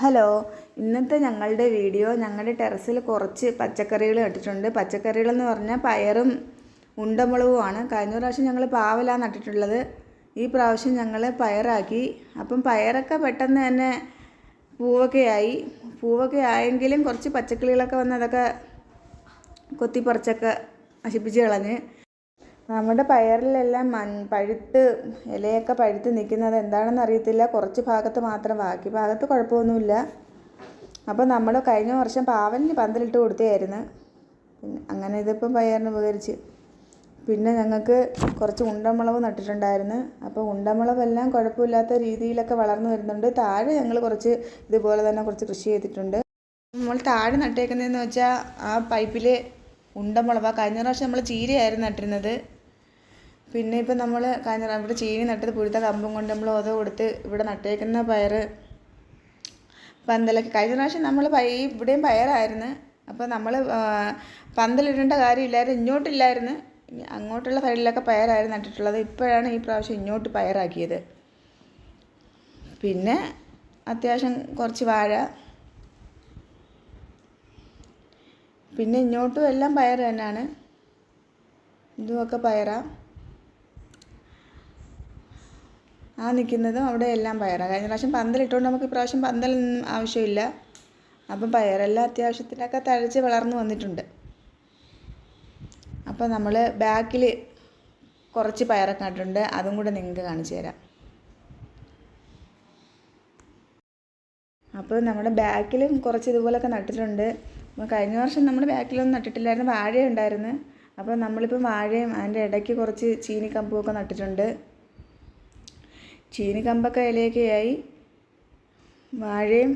Hello ഇന്നത്തെ ഞങ്ങളുടെ video ഞങ്ങളുടെ ടെറസിൽ കുറച്ച് പച്ചക്കറികൾ നട്ടിട്ടുണ്ട്. പച്ചക്കറികളെന്ന് പറഞ്ഞാൽ പയറും ഉണ്ടമുളകുമാണ് കഴിഞ്ഞ പ്രാവശ്യം ഞങ്ങൾ പാവലാണ് നട്ടിട്ടുള്ളത്. ഈ പ്രാവശ്യം ഞങ്ങൾ പയറാക്കി. അപ്പം പയറൊക്കെ പെട്ടെന്ന് തന്നെ പൂവൊക്കെ ആയി. പൂവൊക്കെ ആയെങ്കിലും കുറച്ച് പച്ചക്കറികളൊക്കെ വന്ന് അതൊക്കെ കൊത്തിപ്പറിച്ചൊക്കെ നശിപ്പിച്ച് കളഞ്ഞ്. നമ്മുടെ പയറിലെല്ലാം മൺ പഴുത്ത് ഇലയൊക്കെ പഴുത്ത് നിൽക്കുന്നത് എന്താണെന്ന് അറിയത്തില്ല. കുറച്ച് ഭാഗത്ത് മാത്രം ബാക്കി ഭാഗത്ത് കുഴപ്പമൊന്നുമില്ല. അപ്പോൾ നമ്മൾ കഴിഞ്ഞ വർഷം പാവലിന് പന്തലിട്ട് കൊടുത്തതായിരുന്നു. അങ്ങനെ ഇതിപ്പം പയറിന് ഉപകരിച്ച്. പിന്നെ ഞങ്ങൾക്ക് കുറച്ച് ഉണ്ടമുളക് നട്ടിട്ടുണ്ടായിരുന്നു. അപ്പോൾ ഉണ്ടമുളകെല്ലാം കുഴപ്പമില്ലാത്ത രീതിയിലൊക്കെ വളർന്നു വരുന്നുണ്ട്. താഴെ ഞങ്ങൾ കുറച്ച് ഇതുപോലെ തന്നെ കുറച്ച് കൃഷി ചെയ്തിട്ടുണ്ട്. നമ്മൾ താഴെ നട്ടേക്കുന്നതെന്ന് വെച്ചാൽ ആ പൈപ്പിൽ ഉണ്ടമുളക് കഴിഞ്ഞ പ്രാവശ്യം നമ്മൾ ചീരയായിരുന്നു നട്ടിരുന്നത്. പിന്നെ ഇപ്പം നമ്മൾ കഴിഞ്ഞ ഇവിടെ ചീനി നട്ടത് പുഴുത്ത കമ്പും കൊണ്ട് നമ്മൾ ഓതോ കൊടുത്ത് ഇവിടെ നട്ടേക്കുന്ന പയർ പന്തലൊക്കെ. കഴിഞ്ഞ പ്രാവശ്യം നമ്മൾ പൈ ഇവിടെയും പയറായിരുന്നു. അപ്പോൾ നമ്മൾ പന്തലിടേണ്ട കാര്യമില്ലായിരുന്നു ഇങ്ങോട്ടില്ലായിരുന്നു. അങ്ങോട്ടുള്ള സൈഡിലൊക്കെ പയറായിരുന്നു നട്ടിട്ടുള്ളത്. ഇപ്പോഴാണ് ഈ പ്രാവശ്യം ഇങ്ങോട്ട് പയറാക്കിയത്. പിന്നെ അത്യാവശ്യം കുറച്ച് വാഴ. പിന്നെ ഇങ്ങോട്ടും എല്ലാം പയർ തന്നെയാണ്. ഇതുമൊക്കെ പയറാ. ആ നിൽക്കുന്നതും അവിടെ എല്ലാം പയറാണ്. കഴിഞ്ഞ പ്രാവശ്യം പന്തലിട്ടുകൊണ്ട് നമുക്ക് ഇപ്രാവശ്യം പന്തലൊന്നും ആവശ്യമില്ല. അപ്പം പയറെല്ലാം അത്യാവശ്യത്തിനൊക്കെ തഴച്ച് വളർന്നു വന്നിട്ടുണ്ട്. അപ്പോൾ നമ്മൾ ബാക്കിൽ കുറച്ച് പയറൊക്കെ നട്ടിട്ടുണ്ട്. അതും കൂടെ നിങ്ങൾക്ക് കാണിച്ചു തരാം. അപ്പോൾ നമ്മുടെ ബാക്കിലും കുറച്ച് ഇതുപോലൊക്കെ നട്ടിട്ടുണ്ട്. അപ്പോൾ കഴിഞ്ഞ വർഷം നമ്മുടെ ബാക്കിലൊന്നും നട്ടിട്ടില്ലായിരുന്നു. വാഴ ഉണ്ടായിരുന്നു അപ്പോൾ നമ്മളിപ്പോൾ വാഴയും അതിന്റെ ഇടയ്ക്ക് കുറച്ച് ചീനിക്കമ്പുമൊക്കെ നട്ടിട്ടുണ്ട്. ചീനിക്കമ്പൊക്കെ കമ്പൊക്കെ ആയി വാഴയും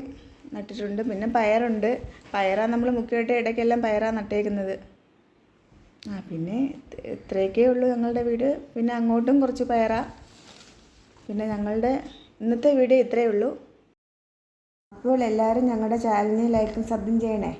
നട്ടിട്ടുണ്ട്. പിന്നെ പയറുണ്ട്. പയറാണ് നമ്മൾ മുക്കിയിട്ട് ഇടയ്ക്കെല്ലാം പയറാണ് നട്ടേക്കുന്നത്. ആ പിന്നെ ഇത് ഇത്രയൊക്കെ ഉള്ളൂ ഞങ്ങളുടെ വീട്. പിന്നെ അങ്ങോട്ടും കുറച്ച് പയറാ. പിന്നെ ഞങ്ങളുടെ ഇന്നത്തെ വീഡിയോ ഇത്രയേ ഉള്ളൂ. അപ്പോൾ എല്ലാവരും ഞങ്ങളുടെ ചാനലിനെ ലൈക്കും സബ്സ്ക്രൈബ് ചെയ്യണേ.